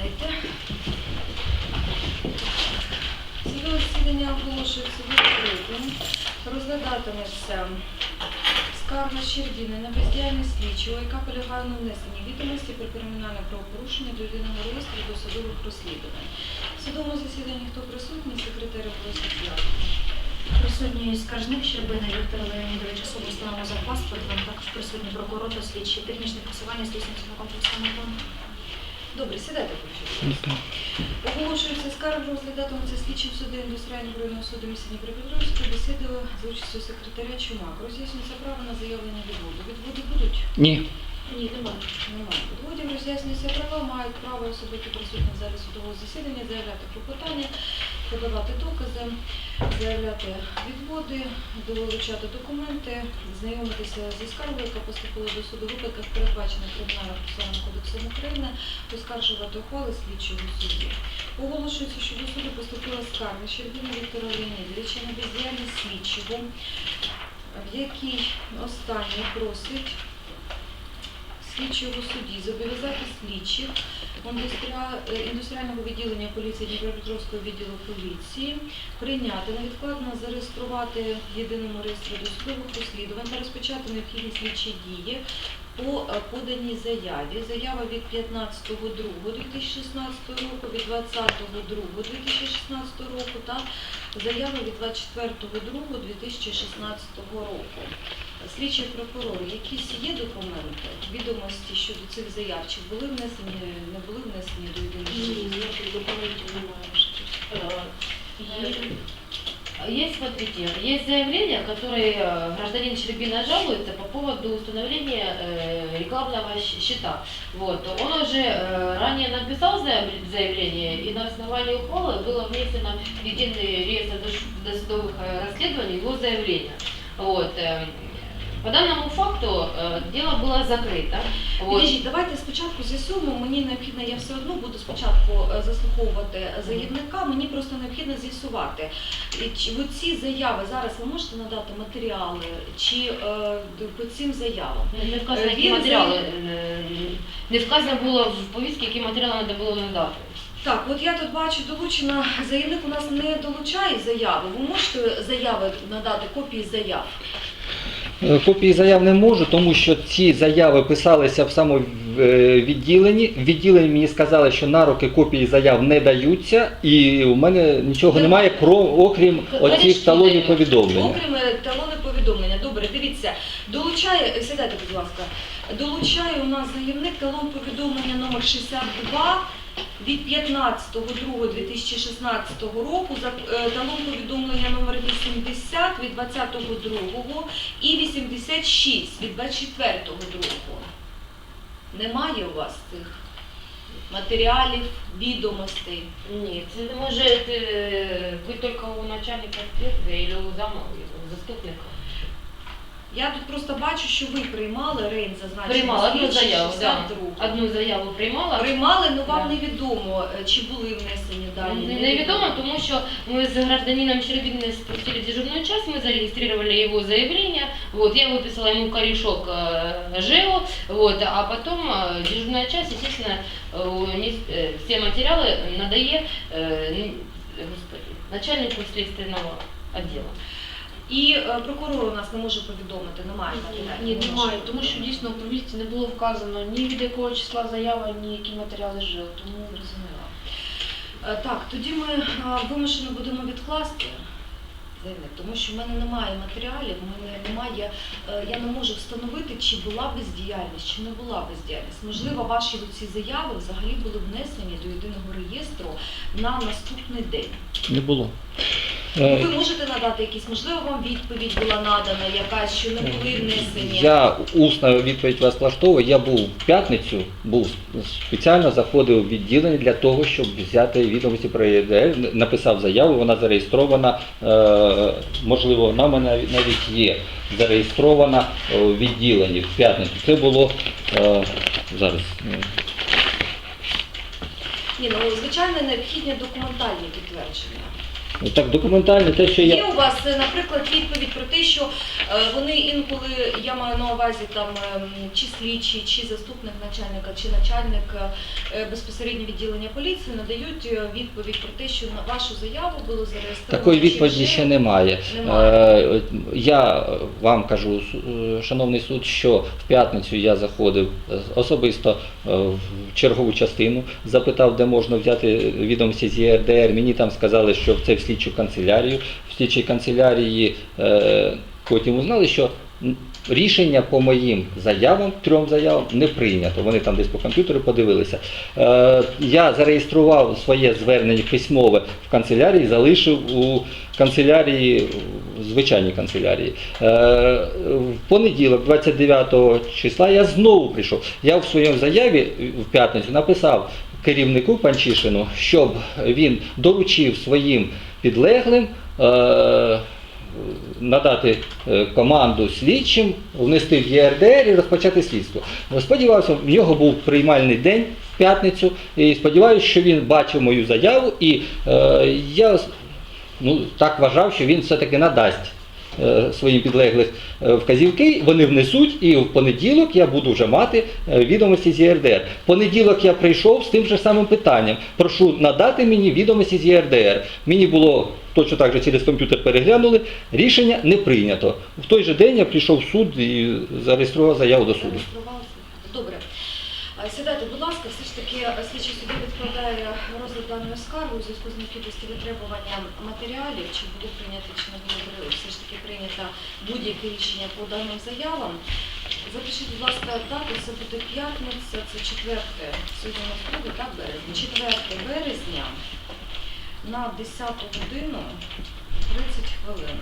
Сідайте. Судове засідання оголошується відкритим. Розглядатиметься скарга Щербіни на бездіяльність слідчого, яка полягає на внесенні відомості про кримінальне правопорушення до єдиного реєстру до судових розслідувань. В судовому засіданні хто присутній, секретар Волосія. Присутній скаржник Щербина Леонідович, особа встановлена за паспортом, також присутній прокурор та слідчий, технічне фіксування слідчого комплексу методу. Добре, сідайте, прошу. Оголошується скарб, розглядатиметься слідчим судом індустріального районного суду міста Дніпропетровської бесіди за участю секретаря Чумак. Роз'яснюється право на заявлення відводу. Відводи будуть? Ні. Ні, немає. Немає відводів. Роз'яснюється права, мають право особисто присутні в залі судового засідання, заявляти клопотання, подавати докази, заявляти відводи, долучати документи, знайомитися зі скаргою, яка поступила до суду в випадках, передбачених Кримінальним процесуальним кодексом України, оскаржувати ухвали слідчого судді. Оголошується, що до суду поступила скарга Щербіна Віктора Леонідовича на бездіяльність слідчого, в якій останній просить слідчого судді зобов'язати слідчих індустріального відділення поліції Дніпропетровського відділу поліції прийняти невідкладно зареєструвати в єдиному реєстрі досудових розслідувань та розпочати необхідні слідчі дії по е, поданій заяві. Заява від 15.02.2016 року, від 20.02.2016 року та заява від 24.02.2016 року. Слідчий прокурор, якісь є документи, відомості щодо цих заяв, чи були внесені, не були внесені до єдиного Ні, ніяких документів немає. Есть, смотрите, есть заявление, которое э, гражданин Щербина жалуется по поводу установления э, рекламного счета. Вот. Он уже э, ранее написал заяв- заявление, и на основании ухвалы было внесено в единый реестр досудовых э, расследований его заявление. Вот. э, По данному факту э, дело было закрыто. Вот. Підождіть, давайте спочатку з'ясуємо. Мені необхідно, я все одно буду спочатку е, заслуховувати заявника. Мені просто необхідно з'ясувати, і чи ви ці заяви зараз ви можете надати матеріали, чи е, по цим заявам? Не вказано, які Він матеріали, заяв- е, не вказано було в повістці, які матеріали треба було надати. Так, от я тут бачу долучена заявник у нас не долучає заяви. Ви можете заяви надати копії заяв? Е, Копії заяв не можу, тому що ці заяви писалися в самовідділенні. В відділенні мені сказали, що на руки копії заяв не даються, і у мене нічого немає, про, окрім оцих Конечно, талонів дають. повідомлення. Окрім е, талони повідомлення. Добре, дивіться, долучає, е, сідайте, будь ласка, долучає у нас заявник талон повідомлення номер 62 від 15.02.2016 року, за- е, талон повідомлення номер 80 від 20.02 і 86 від 24.02. Немає у вас цих матеріалів, відомостей. Нет, это может э, быть только у начальника следствия или у зама, у заступника. Я тут просто бачу, що ви приймали рейн зазначений Приймала одну слідчий, заяву, да. 62. Одну заяву приймала. Приймали, але вам Да. невідомо, е, чи були внесені дані. Не- Невідомо, тому що ми з гражданином Щербиным спустили в дежурную часть, мы зарегистрировали его заявление, вот, я выписала ему корешок э, ЖЭО, вот, а потом э, дежурная часть, естественно, э, не- э, все материалы надає э, н- господи, начальнику следственного отдела. І е, прокурор у нас не може повідомити, немає матеріалів. Ні, немає, тому що дійсно в повістці не було вказано ні від якого числа заява, ні які матеріали жили. Тому Зрозуміло. Е, Так, тоді ми е, вимушено будемо відкласти заявник, тому що в мене немає матеріалів, в мене немає, я не можу встановити, чи була бездіяльність, чи не була бездіяльність. Можливо, ваші ці заяви взагалі були внесені до єдиного реєстру на наступний день. Не було. Ви Е, можете надати якісь, можливо, вам відповідь була надана, якась, що не були внесені. Я усна відповідь вас влаштовую. Я був в п'ятницю, був спеціально заходив в відділення для того, щоб взяти відомості про ЄДЛ, написав заяву, вона зареєстрована. е, Можливо, вона в мене навіть- є зареєстрована е, в відділенні в п'ятницю. Це було е, зараз. е, Ні, ну звичайно необхідні документальні підтвердження. Так, документально те, що Є я. у вас, е, наприклад, відповідь про те, що е, вони інколи, я маю на увазі там ем, чи слідчий, чи заступник начальника, чи начальник е, безпосередньо відділення поліції надають е, відповідь про те, що на вашу заяву було зареєстровано. Такої відповіді ще немає. Немає. Е, Я вам кажу, су- е, шановний суд, що в п'ятницю я заходив е, особисто е, в чергову частину, запитав, де можна взяти відомості з ЄРДР. Мені там сказали, що це в слідчу канцелярію. В слідчій канцелярії е, потім узнали, що рішення по моїм заявам, трьом заявам, не прийнято. Вони там десь по комп'ютеру подивилися. Е, Я зареєстрував своє звернення письмове в канцелярії, залишив у канцелярії, звичайній канцелярії. Е, В понеділок, 29 числа, я знову прийшов. Я в своєму заяві в п'ятницю написав керівнику Панчишину, щоб він доручив своїм підлеглим. е, Надати е, команду слідчим, внести в ЄРДР і розпочати слідство. Сподівався, в нього був приймальний день в п'ятницю, і сподіваюся, що він бачив мою заяву, і е, я ну, так вважав, що він все-таки надасть своїм підлеглих е, вказівки, вони внесуть, і в понеділок я буду вже мати е, відомості з ЄРДР. В понеділок я прийшов з тим же самим питанням. Прошу надати мені відомості з ЄРДР. Мені було точно так же через комп'ютер переглянули, рішення не прийнято. В той же день я прийшов в суд і зареєстрував заяву до суду. Добре. Сідайте, будь ласка, все ж таки е, слідчий судді відкладає розгляд даної скарги у зв'язку з необхідністю витребування матеріалів, чи було прийнято, чи не при- все ж таки прийнято будь-яке рішення по даним заявам. Запишіть, будь ласка, дату, це буде п'ятниця, це 4, сьогодні у нас так, березня? 4 березня на 10 годину 30 хвилин.